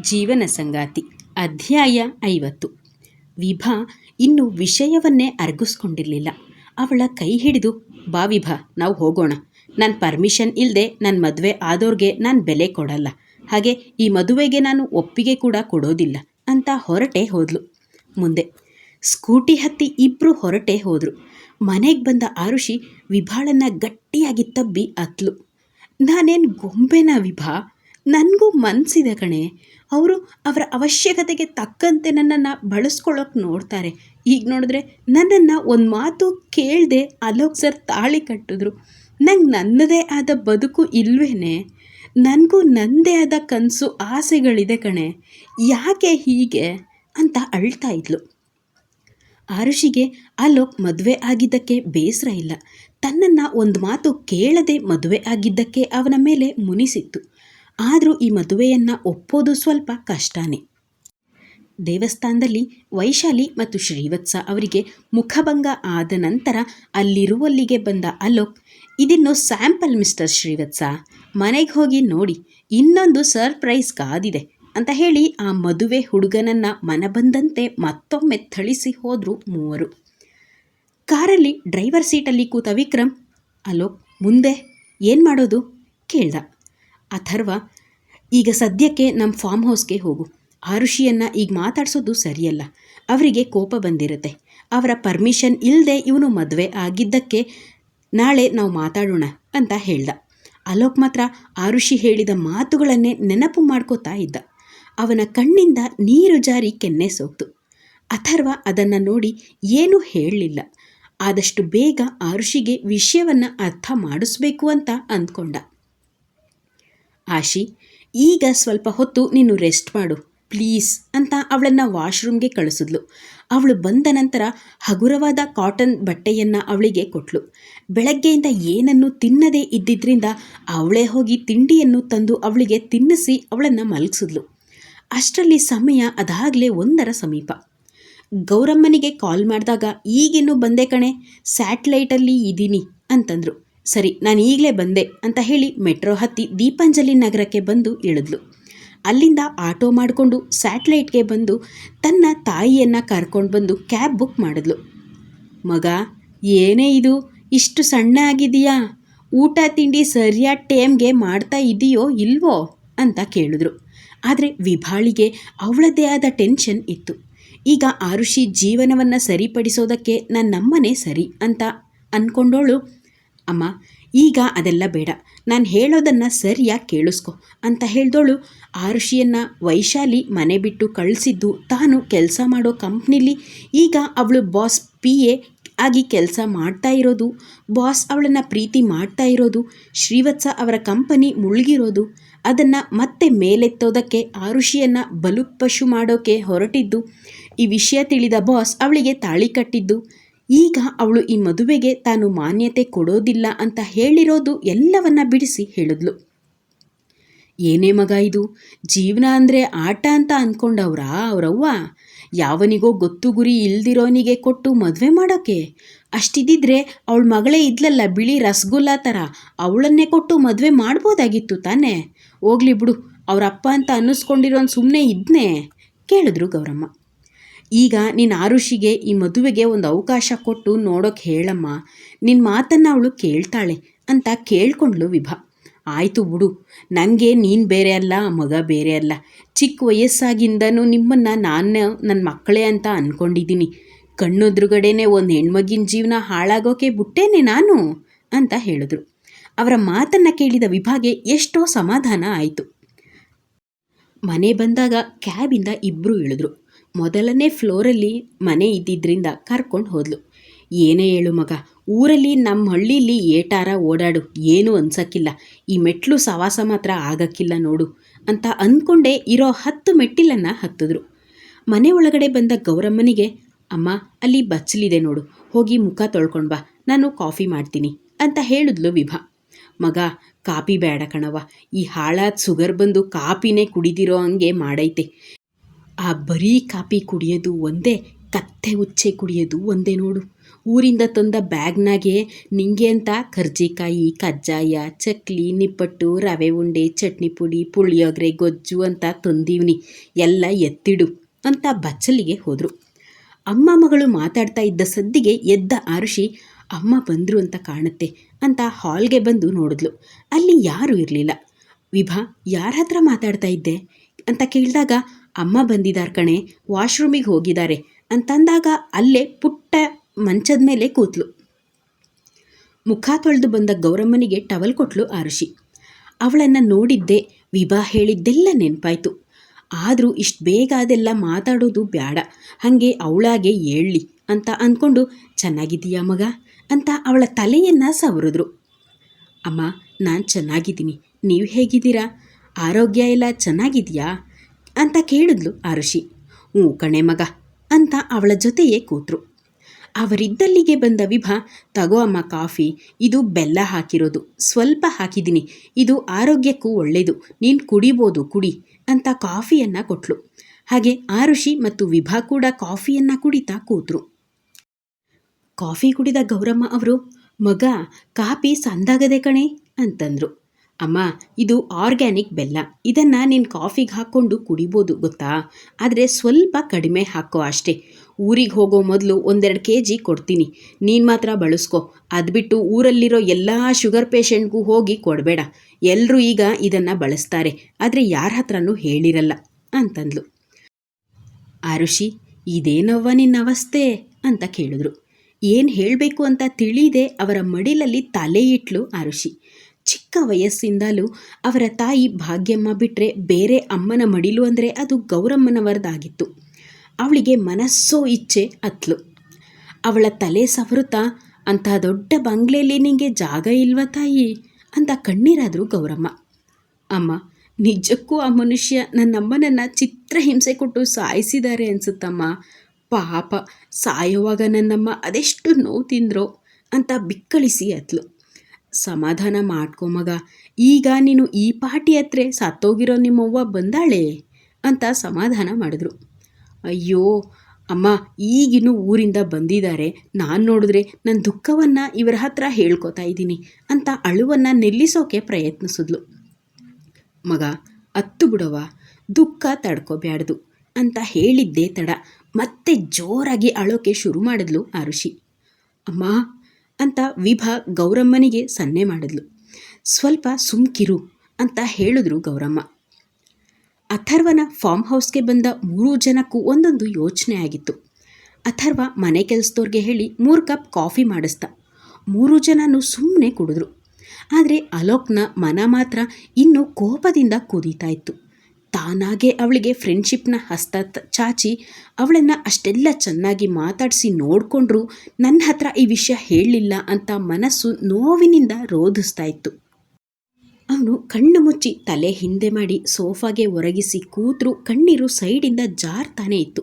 ಜೀವನ ಸಂಗಾತಿ, ಅಧ್ಯಾಯ ಐವತ್ತು. ವಿಭಾ ಇನ್ನು ವಿಷಯವನ್ನೇ ಅರಗಿಸ್ಕೊಂಡಿರಲಿಲ್ಲ. ಅವಳ ಕೈ ಹಿಡಿದು, ಬಾ ವಿಭಾ, ನಾವು ಹೋಗೋಣ. ನನ್ನ ಪರ್ಮಿಷನ್ ಇಲ್ಲದೆ ನನ್ನ ಮದುವೆ ಆದೋರ್ಗೆ ನಾನು ಬೆಲೆ ಕೊಡಲ್ಲ. ಹಾಗೆ ಈ ಮದುವೆಗೆ ನಾನು ಒಪ್ಪಿಗೆ ಕೂಡ ಕೊಡೋದಿಲ್ಲ ಅಂತ ಹೊರಟೆ ಹೋದ್ಲು. ಮುಂದೆ ಸ್ಕೂಟಿ ಹತ್ತಿ ಇಬ್ಬರು ಹೊರಟೆ ಹೋದರು. ಮನೆಗೆ ಬಂದ ಆರುಷಿ ವಿಭಾಳನ್ನ ಗಟ್ಟಿಯಾಗಿ ತಬ್ಬಿ ಅತ್ಲು. ನಾನೇನು ಗೊಂಬೆನಾ ವಿಭಾ? ನನಗೂ ಮನಸ್ಸಿದೆ ಕಣೆ. ಅವರು ಅವರ ಅವಶ್ಯಕತೆಗೆ ತಕ್ಕಂತೆ ನನ್ನನ್ನು ಬಳಸ್ಕೊಳ್ಳೋಕೆ ನೋಡ್ತಾರೆ. ಈಗ ನೋಡಿದ್ರೆ ನನ್ನನ್ನು ಒಂದು ಮಾತು ಕೇಳದೆ ಅಲೋಕ್ ಸರ್ ತಾಳಿ ಕಟ್ಟಿದ್ರು. ನಂಗೆ ನನ್ನದೇ ಆದ ಬದುಕು ಇಲ್ವೇನೆ? ನನಗೂ ನನ್ನದೇ ಆದ ಕನಸು ಆಸೆಗಳಿದೆ ಕಣೆ. ಯಾಕೆ ಹೀಗೆ? ಅಂತ ಅಳ್ತಾ ಇದ್ಲು. ಆರುಷಿಗೆ ಅಲೋಕ್ ಮದುವೆ ಆಗಿದ್ದಕ್ಕೆ ಬೇಸರ ಇಲ್ಲ. ತನ್ನನ್ನು ಒಂದು ಮಾತು ಕೇಳದೆ ಮದುವೆ ಆಗಿದ್ದಕ್ಕೆ ಅವನ ಮೇಲೆ ಮುನಿಸಿತ್ತು. ಆದರೂ ಈ ಮದುವೆಯನ್ನು ಒಪ್ಪೋದು ಸ್ವಲ್ಪ ಕಷ್ಟನೇ. ದೇವಸ್ಥಾನದಲ್ಲಿ ವೈಶಾಲಿ ಮತ್ತು ಶ್ರೀವತ್ಸ ಅವರಿಗೆ ಮುಖಭಂಗ ಆದ ನಂತರ ಅಲ್ಲಿರುವಲ್ಲಿಗೆ ಬಂದ ಅಲೋಕ್, ಇದಿನ್ನು ಸ್ಯಾಂಪಲ್ ಮಿಸ್ಟರ್ ಶ್ರೀವತ್ಸ, ಮನೆಗೆ ಹೋಗಿ ನೋಡಿ, ಇನ್ನೊಂದು ಸರ್ಪ್ರೈಸ್ ಕಾದಿದೆ ಅಂತ ಹೇಳಿ ಆ ಮದುವೆ ಹುಡುಗನನ್ನು ಮನಬಂದಂತೆ ಮತ್ತೊಮ್ಮೆ ಥಳಿಸಿ ಹೋದರು ಮೂವರು. ಕಾರಲ್ಲಿ ಡ್ರೈವರ್ ಸೀಟಲ್ಲಿ ಕೂತ ವಿಕ್ರಮ್, ಅಲೋಕ್, ಮುಂದೆ ಏನು ಮಾಡೋದು? ಕೇಳ್ದ. ಅಥರ್ವ, ಈಗ ಸದ್ಯಕ್ಕೆ ನಮ್ಮ ಫಾರ್ಮ್ ಹೌಸ್ಗೆ ಹೋಗು. ಆರುಷಿಯನ್ನು ಈಗ ಮಾತಾಡ್ಸೋದು ಸರಿಯಲ್ಲ. ಅವರಿಗೆ ಕೋಪ ಬಂದಿರುತ್ತೆ. ಅವರ ಪರ್ಮಿಷನ್ ಇಲ್ಲದೆ ಇವನು ಮದುವೆ ಆಗಿದ್ದಕ್ಕೆ ನಾಳೆ ನಾವು ಮಾತಾಡೋಣ ಅಂತ ಹೇಳ್ದ. ಅಲೋಕ್ ಮಾತ್ರ ಆರುಷಿ ಹೇಳಿದ ಮಾತುಗಳನ್ನೇ ನೆನಪು ಮಾಡ್ಕೋತಾ ಇದ್ದ. ಅವನ ಕಣ್ಣಿಂದ ನೀರು ಜಾರಿ ಕೆನ್ನೆ ಸೋಕ್ತು. ಅಥರ್ವ ಅದನ್ನು ನೋಡಿ ಏನೂ ಹೇಳಲಿಲ್ಲ. ಆದಷ್ಟು ಬೇಗ ಆರುಷಿಗೆ ವಿಷಯವನ್ನು ಅರ್ಥ ಮಾಡಿಸ್ಬೇಕು ಅಂತ ಅಂದ್ಕೊಂಡ. ಆಶಿ, ಈಗ ಸ್ವಲ್ಪ ಹೊತ್ತು ನೀನು ರೆಸ್ಟ್ ಮಾಡು ಪ್ಲೀಸ್ ಅಂತ ಅವಳನ್ನು ವಾಶ್ರೂಮ್ಗೆ ಕಳಿಸಿದ್ಲು. ಅವಳು ಬಂದ ನಂತರ ಹಗುರವಾದ ಕಾಟನ್ ಬಟ್ಟೆಯನ್ನು ಅವಳಿಗೆ ಕೊಟ್ಲು. ಬೆಳಗ್ಗೆಯಿಂದ ಏನನ್ನು ತಿನ್ನದೇ ಇದ್ದಿದ್ದರಿಂದ ಅವಳೇ ಹೋಗಿ ತಿಂಡಿಯನ್ನು ತಂದು ಅವಳಿಗೆ ತಿನ್ನಿಸಿ ಅವಳನ್ನು ಮಲಗಿಸಿದ್ಲು. ಅಷ್ಟರಲ್ಲಿ ಸಮಯ ಅದಾಗಲೇ ಒಂದರ ಸಮೀಪ. ಗೌರಮ್ಮನಿಗೆ ಕಾಲ್ ಮಾಡಿದಾಗ, ಈಗಿನ್ನೂ ಬಂದೆ ಕಣೆ ಸ್ಯಾಟ್ಲೈಟಲ್ಲಿ ಇದ್ದೀನಿ ಅಂತಂದರು. ಸರಿ, ನಾನು ಈಗಲೇ ಬಂದೆ ಅಂತ ಹೇಳಿ ಮೆಟ್ರೋ ಹತ್ತಿ ದೀಪಾಂಜಲಿ ನಗರಕ್ಕೆ ಬಂದು ಇಳಿದ್ಲು. ಅಲ್ಲಿಂದ ಆಟೋ ಮಾಡಿಕೊಂಡು ಸ್ಯಾಟಲೈಟ್ಗೆ ಬಂದು ತನ್ನ ತಾಯಿಯನ್ನು ಕರ್ಕೊಂಡು ಬಂದು ಕ್ಯಾಬ್ ಬುಕ್ ಮಾಡಿದ್ಲು. ಮಗ, ಏನೇ ಇದು? ಇಷ್ಟು ಸಣ್ಣ ಆಗಿದೆಯಾ ಊಟ ತಿಂಡಿ ಸರಿಯಾದ ಟೈಮ್ಗೆ ಮಾಡ್ತಾ ಇದೆಯೋ ಇಲ್ವೋ? ಅಂತ ಕೇಳಿದ್ರು. ಆದರೆ ವಿಭಾಳಿಗೆ ಅವಳದೇ ಆದ ಟೆನ್ಷನ್ ಇತ್ತು. ಈಗ ಆರುಷಿ ಜೀವನವನ್ನು ಸರಿಪಡಿಸೋದಕ್ಕೆ ನನ್ನಮ್ಮನೇ ಸರಿ ಅಂತ ಅಂದ್ಕೊಂಡೋಳು ಅಮ್ಮ, ಈಗ ಅದೆಲ್ಲ ಬೇಡ. ನಾನು ಹೇಳೋದನ್ನು ಸರಿಯಾಗಿ ಕೇಳಿಸ್ಕೊ. ಅಂತ ಹೇಳ್ದೋಳು. ಆರುಷಿಯನ್ನು ವೈಶಾಲಿ ಮನೆ ಬಿಟ್ಟು ಕಳಿಸಿದ್ದು ತಾನು ಕೆಲಸ ಮಾಡೋ ಕಂಪ್ನಿಲಿ. ಈಗ ಅವಳು ಬಾಸ್ ಪಿ ಎ ಆಗಿ ಕೆಲಸ ಮಾಡ್ತಾ ಇರೋದು. ಬಾಸ್ ಅವಳನ್ನು ಪ್ರೀತಿ ಮಾಡ್ತಾ ಇರೋದು. ಶ್ರೀವತ್ಸ ಅವರ ಕಂಪನಿ ಮುಳುಗಿರೋದು. ಅದನ್ನು ಮತ್ತೆ ಮೇಲೆತ್ತೋದಕ್ಕೆ ಆರುಷಿಯನ್ನು ಬಲುಪಶು ಮಾಡೋಕೆ ಹೊರಟಿದ್ದು. ಈ ವಿಷಯ ತಿಳಿದ ಬಾಸ್ ಅವಳಿಗೆ ತಾಳಿ ಕಟ್ಟಿದ್ದು. ಈಗ ಅವಳು ಈ ಮದುವೆಗೆ ತಾನು ಮಾನ್ಯತೆ ಕೊಡೋದಿಲ್ಲ ಅಂತ ಹೇಳಿರೋದು ಎಲ್ಲವನ್ನ ಬಿಡಿಸಿ ಹೇಳಿದ್ಲು. ಏನೇ ಮಗ ಇದು? ಜೀವನ ಅಂದರೆ ಆಟ ಅಂತ ಅಂದ್ಕೊಂಡವ್ರಾ ಅವರವ್ವ? ಯಾವನಿಗೋ ಗೊತ್ತು ಗುರಿ ಇಲ್ದಿರೋನಿಗೆ ಕೊಟ್ಟು ಮದುವೆ ಮಾಡೋಕೆ? ಅಷ್ಟಿದ್ದಿದ್ರೆ ಅವಳ ಮಗಳೇ ಇದ್ಲಲ್ಲ ಬಿಳಿ ರಸಗುಲ್ಲ ಥರ ಅವಳನ್ನೇ ಕೊಟ್ಟು ಮದುವೆ ಮಾಡ್ಬೋದಾಗಿತ್ತು ತಾನೇ? ಹೋಗ್ಲಿ ಬಿಡು ಅವರಪ್ಪ ಅಂತ ಅನ್ನಿಸ್ಕೊಂಡಿರೋನು ಸುಮ್ಮನೆ ಇದ್ನೇ? ಕೇಳಿದ್ರು ಗೌರಮ್ಮ. ಈಗ ನಿನ್ನ ಆರುಷಿಗೆ ಈ ಮದುವೆಗೆ ಒಂದು ಅವಕಾಶ ಕೊಟ್ಟು ನೋಡೋಕೆ ಹೇಳಮ್ಮ. ನಿನ್ನ ಮಾತನ್ನು ಅವಳು ಕೇಳ್ತಾಳೆ ಅಂತ ಕೇಳ್ಕೊಂಡ್ಳು ವಿಭಾ. ಆಯಿತು ಬಿಡು. ನನಗೆ ನೀನು ಬೇರೆ ಅಲ್ಲ, ಮಗ ಬೇರೆ ಅಲ್ಲ. ಚಿಕ್ಕ ವಯಸ್ಸಾಗಿಂದನೂ ನಿಮ್ಮನ್ನು ನಾನು ನನ್ನ ಮಕ್ಕಳೇ ಅಂತ ಅಂದ್ಕೊಂಡಿದ್ದೀನಿ ಕಣ್ಣುದ್ರುಗಡೆನೆ ಒಂದು ಹೆಣ್ಮಗಿನ ಜೀವನ ಹಾಳಾಗೋಕೆ ಬಿಟ್ಟೇನೆ ನಾನು? ಅಂತ ಹೇಳಿದ್ರು. ಅವರ ಮಾತನ್ನು ಕೇಳಿದ ವಿಭಾಗೆ ಎಷ್ಟೋ ಸಮಾಧಾನ ಆಯಿತು. ಮನೆ ಬಂದಾಗ ಕ್ಯಾಬಿಂದ ಇಬ್ಬರು ಇಳಿದ್ರು. ಮೊದಲನೇ ಫ್ಲೋರಲ್ಲಿ ಮನೆ ಇದ್ದಿದ್ದರಿಂದ ಕರ್ಕೊಂಡು ಹೋದ್ಲು. ಏನೇ ಹೇಳು ಮಗ, ಊರಲ್ಲಿ ನಮ್ಮ ಹಳ್ಳೀಲಿ ಏಟಾರ ಓಡಾಡು, ಏನೂ ಅನ್ಸಕ್ಕಿಲ್ಲ. ಈ ಮೆಟ್ಲು ಸವಾಸ ಮಾತ್ರ ಆಗಕ್ಕಿಲ್ಲ ನೋಡು ಅಂತ ಅಂದ್ಕೊಂಡೇ ಇರೋ ಹತ್ತು ಮೆಟ್ಟಿಲನ್ನು ಹತ್ತಿದ್ರು. ಮನೆ ಒಳಗಡೆ ಬಂದ ಗೌರಮ್ಮನಿಗೆ, ಅಮ್ಮ, ಅಲ್ಲಿ ಬಚ್ಚಲಿದೆ ನೋಡು, ಹೋಗಿ ಮುಖ ತೊಳ್ಕೊಂಡು ಬಾ, ನಾನು ಕಾಫಿ ಮಾಡ್ತೀನಿ ಅಂತ ಹೇಳಿದ್ಲು ವಿಭಾ. ಮಗ, ಕಾಪಿ ಬೇಡ ಕಣವ ಈ ಹಾಳಾದ ಸುಗರ್ ಬಂದು ಕಾಪಿನೇ ಕುಡಿದಿರೋ ಹಂಗೆ ಮಾಡೈತೆ. ಆ ಬರೀ ಕಾಪಿ ಕುಡಿಯೋದು ಒಂದೇ, ಕತ್ತೆ ಉಚ್ಚೆ ಕುಡಿಯೋದು ಒಂದೇ ನೋಡು. ಊರಿಂದ ತಂದ ಬ್ಯಾಗ್ನಾಗೆ ನಿಂಗೆ ಅಂತ ಕರ್ಜಿಕಾಯಿ ಕಜ್ಜಾಯ, ಚಕ್ಲಿ, ನಿಪ್ಪಟ್ಟು, ರವೆ ಉಂಡೆ, ಚಟ್ನಿ ಪುಡಿ, ಪುಳಿಯೋಗರೆ, ಗೊಜ್ಜು ಅಂತ ತಂದೀವ್ನಿ. ಎಲ್ಲ ಎತ್ತಿಡು ಅಂತ ಬಚ್ಚಲಿಗೆ ಹೋದರು. ಅಮ್ಮ ಮಗಳು ಮಾತಾಡ್ತಾ ಇದ್ದ ಸದ್ದಿಗೆ ಎದ್ದ ಆರುಷಿ, ಅಮ್ಮ ಬಂದರು ಅಂತ ಕಾಣುತ್ತೆ ಅಂತ ಹಾಲ್ಗೆ ಬಂದು ನೋಡಿದ್ಲು. ಅಲ್ಲಿ ಯಾರೂ ಇರಲಿಲ್ಲ. ವಿಭಾ, ಯಾರ ಹತ್ರ ಮಾತಾಡ್ತಾ ಇದ್ದೆ? ಅಂತ ಕೇಳಿದಾಗ ಅಮ್ಮ ಬಂದಿದ್ದಾರೆ ಕಣೆ, ವಾಶ್ರೂಮಿಗೆ ಹೋಗಿದ್ದಾರೆ ಅಂತಂದಾಗ ಅಲ್ಲೇ ಪುಟ್ಟ ಮಂಚದ ಮೇಲೆ ಕೂತ್ಲು. ಮುಖ ತೊಳೆದು ಬಂದ ಗೌರಮ್ಮನಿಗೆ ಟವಲ್ ಕೊಟ್ಲು ಆರುಷಿ. ಅವಳನ್ನು ನೋಡಿದ್ದೆ ವಿಭಾ ಹೇಳಿದ್ದೆಲ್ಲ ನೆನಪಾಯ್ತು. ಆದರೂ ಇಷ್ಟು ಬೇಗ ಅದೆಲ್ಲ ಮಾತಾಡೋದು ಬೇಡ ಹಾಗೆ ಅವಳಾಗೆ ಹೇಳಲಿ ಅಂತ ಅಂದ್ಕೊಂಡು ಚೆನ್ನಾಗಿದ್ದೀಯಾ ಮಗ? ಅಂತ ಅವಳ ತಲೆಯನ್ನು ಸವರಿದ್ರು. ಅಮ್ಮ, ನಾನು ಚೆನ್ನಾಗಿದ್ದೀನಿ, ನೀವು ಹೇಗಿದ್ದೀರಾ? ಆರೋಗ್ಯ ಎಲ್ಲ ಚೆನ್ನಾಗಿದೆಯಾ? ಅಂತ ಕೇಳಿದ್ಲು ಆ ಋಷಿ. ಹ್ಞೂ ಕಣೆ ಮಗ ಅಂತ ಅವಳ ಜೊತೆಯೇ ಕೂತ್ರು. ಅವರಿದ್ದಲ್ಲಿಗೆ ಬಂದ ವಿಭಾ, ತಗೋ ಅಮ್ಮ ಕಾಫಿ, ಇದು ಬೆಲ್ಲ ಹಾಕಿರೋದು, ಸ್ವಲ್ಪ ಹಾಕಿದ್ದೀನಿ, ಇದು ಆರೋಗ್ಯಕ್ಕೂ ಒಳ್ಳೆಯದು ನೀನು ಕುಡಿಬೋದು, ಕುಡಿ ಅಂತ ಕಾಫಿಯನ್ನು ಕೊಟ್ಲು. ಹಾಗೆ ಆ ಋಷಿ ಮತ್ತು ವಿಭಾ ಕೂಡ ಕಾಫಿಯನ್ನು ಕುಡಿತಾ ಕೂತ್ರು. ಕಾಫಿ ಕುಡಿದ ಗೌರಮ್ಮ ಅವರು, ಮಗ ಕಾಫಿ ಸಂದಾಗದೆ ಕಣೆ ಅಂತಂದರು. ಅಮ್ಮ, ಇದು ಆರ್ಗ್ಯಾನಿಕ್ ಬೆಲ್ಲ. ಇದನ್ನು ನೀನು ಕಾಫಿಗೆ ಹಾಕ್ಕೊಂಡು ಕುಡಿಬೋದು, ಗೊತ್ತಾ? ಆದರೆ ಸ್ವಲ್ಪ ಕಡಿಮೆ ಹಾಕೋ ಅಷ್ಟೇ. ಊರಿಗೆ ಹೋಗೋ ಮೊದಲು ಒಂದೆರಡು ಕೆ ಜಿ ಕೊಡ್ತೀನಿ. ನೀನು ಮಾತ್ರ ಬಳಸ್ಕೊ. ಅದು ಬಿಟ್ಟು ಊರಲ್ಲಿರೋ ಎಲ್ಲ ಶುಗರ್ ಪೇಷಂಟ್ಗೂ ಹೋಗಿ ಕೊಡಬೇಡ. ಎಲ್ಲರೂ ಈಗ ಇದನ್ನು ಬಳಸ್ತಾರೆ. ಆದರೆ ಯಾರ ಹತ್ರನೂ ಹೇಳಿರಲ್ಲ ಅಂತಂದ್ಲು. ಆರುಷಿ ಇದೇನವ್ವ ನಿನ್ನ ಅವಸ್ಥೆ? ಅಂತ ಕೇಳಿದ್ರು. ಏನು ಹೇಳಬೇಕು ಅಂತ ತಿಳಿದೆ ಅವರ ಮಡಿಲಲ್ಲಿ ತಲೆ ಇಟ್ಲು ಆರುಷಿ ಚಿಕ್ಕ ವಯಸ್ಸಿಂದಲೂ ಅವರ ತಾಯಿ ಭಾಗ್ಯಮ್ಮ ಬಿಟ್ಟರೆ ಬೇರೆ ಅಮ್ಮನ ಮಡಿಲು ಅಂದರೆ ಅದು ಗೌರಮ್ಮನವರದಾಗಿತ್ತು. ಅವಳಿಗೆ ಮನಸ್ಸೋ ಇಚ್ಛೆ ಅತ್ಲು. ಅವಳ ತಲೆ ಸವರುತ್ತಾ ಅಂತಹ ದೊಡ್ಡ ಬಂಗ್ಲೆಯಲ್ಲಿ ನಿಂಗೆ ಜಾಗ ಇಲ್ವ ತಾಯಿ? ಅಂತ ಕಣ್ಣೀರಾದರು ಗೌರಮ್ಮ. ಅಮ್ಮ, ನಿಜಕ್ಕೂ ಆ ಮನುಷ್ಯ ನನ್ನಮ್ಮನನ್ನು ಚಿತ್ರಹಿಂಸೆ ಕೊಟ್ಟು ಸಾಯಿಸಿದ್ದಾರೆ ಅನ್ಸುತ್ತಮ್ಮ. ಪಾಪ, ಸಾಯುವಾಗ ನನ್ನಮ್ಮ ಅದೆಷ್ಟು ನೋವು ತಿಂದ್ರೋ? ಅಂತ ಬಿಕ್ಕಳಿಸಿ ಅತ್ಲು. ಸಮಾಧಾನ ಮಾಡ್ಕೊ ಮಗ. ಈಗ ನೀನು ಈ ಪಾಟಿ ಹತ್ರ ಸತ್ತೋಗಿರೋ ನಿಮ್ಮವ್ವ ಬಂದಾಳೆ ಅಂತ ಸಮಾಧಾನ ಮಾಡಿದ್ರು. ಅಯ್ಯೋ, ಅಮ್ಮ, ಈಗಿನ್ನೂ ಊರಿಂದ ಬಂದಿದ್ದಾರೆ. ನಾನು ನೋಡಿದ್ರೆ ನನ್ನ ದುಃಖವನ್ನು ಇವರ ಹತ್ರ ಹೇಳ್ಕೊತಾ ಇದ್ದೀನಿ ಅಂತ ಅಳುವನ್ನು ನಿಲ್ಲಿಸೋಕೆ ಪ್ರಯತ್ನಿಸಿದ್ಲು. ಮಗ, ಹತ್ತು ಬಿಡವ ದುಃಖ ತಡ್ಕೋಬ್ಯಾಡ್ದು ಅಂತ ಹೇಳಿದ್ದೇ ತಡ. ಮತ್ತೆ ಜೋರಾಗಿ ಅಳೋಕೆ ಶುರು ಮಾಡಿದ್ಲು ಆರುಷಿ ಅಮ್ಮ ಅಂತ ವಿಭಾ ಗೌರಮ್ಮನಿಗೆ ಸನ್ನೆ ಮಾಡಿದ್ಲು. ಸ್ವಲ್ಪ ಸುಮ್ಕಿರು ಅಂತ ಹೇಳಿದ್ರು ಗೌರಮ್ಮ. ಅಥರ್ವನ ಫಾರ್ಮ್ ಹೌಸ್ಗೆ ಬಂದ ಮೂರು ಜನಕ್ಕೂ ಒಂದೊಂದು ಯೋಚನೆ ಆಗಿತ್ತು. ಅಥರ್ವ ಮನೆ ಕೆಲಸದವ್ರಿಗೆ ಹೇಳಿ ಮೂರು ಕಪ್ ಕಾಫಿ ಮಾಡಿಸ್ದ ಮೂರು ಜನನೂ ಸುಮ್ಮನೆ ಕುಡಿದ್ರು. ಆದರೆ ಅಲೋಕ್ನ ಮನ ಮಾತ್ರ ಇನ್ನೂ ಕೋಪದಿಂದ ಕುದೀತಾ ಇತ್ತು. ತಾನಾಗೆ ಅವಳಿಗೆ ಫ್ರೆಂಡ್ಶಿಪ್ನ ಹಸ್ತ ಚಾಚಿ ಅವಳನ್ನು ಅಷ್ಟೆಲ್ಲ ಚೆನ್ನಾಗಿ ಮಾತಾಡಿಸಿ ನೋಡಿಕೊಂಡ್ರು ನನ್ನ ಹತ್ರ ಈ ವಿಷಯ ಹೇಳಲಿಲ್ಲ ಅಂತ ಮನಸ್ಸು ನೋವಿನಿಂದ ರೋಧಿಸ್ತಾ ಇತ್ತು. ಅವನು ಕಣ್ಣು ಮುಚ್ಚಿ ತಲೆ ಹಿಂದೆ ಮಾಡಿ ಸೋಫಾಗೆ ಒರಗಿಸಿ ಕೂತರು ಕಣ್ಣೀರು ಸೈಡಿಂದ ಜಾರ್ತಾನೆ ಇತ್ತು.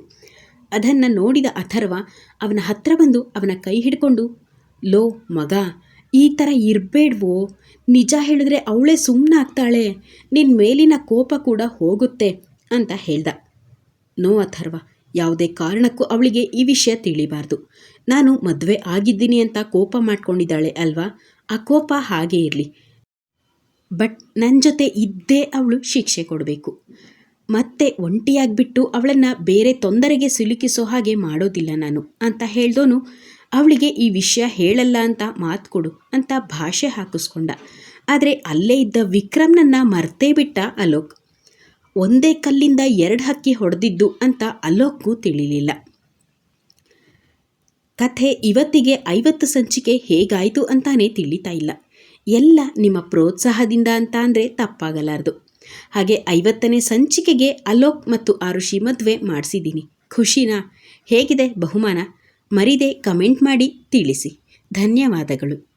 ಅದನ್ನು ನೋಡಿದ ಅಥರ್ವ ಅವನ ಹತ್ರ ಬಂದು ಅವನ ಕೈ ಹಿಡ್ಕೊಂಡು, ಲೋ ಮಗ ಈ ಥರ ಇರಬೇಡ್ವೋ? ನಿಜ ಹೇಳಿದ್ರೆ ಅವಳೇ ಸುಮ್ಮನಾಗ್ತಾಳೆ ನಿನ್ನ ಮೇಲಿನ ಕೋಪ ಕೂಡ ಹೋಗುತ್ತೆ ಅಂತ ಹೇಳ್ದ. ನೋ ಅಥರ್ವ, ಯಾವುದೇ ಕಾರಣಕ್ಕೂ ಅವಳಿಗೆ ಈ ವಿಷಯ ತಿಳಿಬಾರ್ದು. ನಾನು ಮದುವೆ ಆಗಿದ್ದೀನಿ ಅಂತ ಕೋಪ ಮಾಡ್ಕೊಂಡಿದ್ದಾಳೆ ಅಲ್ವಾ? ಆ ಕೋಪ ಹಾಗೇ ಇರಲಿ. ಬಟ್ ನನ್ನ ಜೊತೆ ಇದ್ದೇ ಅವಳು ಶಿಕ್ಷೆ ಕೊಡಬೇಕು. ಮತ್ತೆ ಒಂಟಿಯಾಗಿಬಿಟ್ಟು ಅವಳನ್ನು ಬೇರೆ ತೊಂದರೆಗೆ ಸಿಲುಕಿಸೋ ಹಾಗೆ ಮಾಡೋದಿಲ್ಲ ನಾನು ಅಂತ ಹೇಳ್ದೋನು ಅವಳಿಗೆ ಈ ವಿಷಯ ಹೇಳಲ್ಲ ಅಂತ ಮಾತು ಕೊಡು ಅಂತ ಭಾಷೆ ಹಾಕಿಸ್ಕೊಂಡ. ಆದರೆ ಅಲ್ಲೇ ಇದ್ದ ವಿಕ್ರಮ್ನನ್ನ ಮರ್ತೇ ಬಿಟ್ಟ ಅಲೋಕ್. ಒಂದೇ ಕಲ್ಲಿಂದ ಎರಡು ಹಕ್ಕಿ ಹೊಡೆದಿದ್ದು ಅಂತ ಅಲೋಕ್ಗೂ ತಿಳಿಲಿಲ್ಲ. ಕಥೆ ಇವತ್ತಿಗೆ ಐವತ್ತು ಸಂಚಿಕೆ ಹೇಗಾಯಿತು ಅಂತಾನೆ ತಿಳಿತಾ ಇಲ್ಲ. ಎಲ್ಲ ನಿಮ್ಮ ಪ್ರೋತ್ಸಾಹದಿಂದ ಅಂತ ಅಂದರೆ ತಪ್ಪಾಗಲಾರದು. ಹಾಗೆ ಐವತ್ತನೇ ಸಂಚಿಕೆಗೆ ಅಲೋಕ್ ಮತ್ತು ಆರುಷಿ ಮದುವೆ ಮಾಡಿಸಿದ್ದೀನಿ. ಖುಷಿನಾ? ಹೇಗಿದೆ ಬಹುಮಾನ? ಮರಿದೆ ಕಮೆಂಟ್ ಮಾಡಿ ತಿಳಿಸಿ. ಧನ್ಯವಾದಗಳು.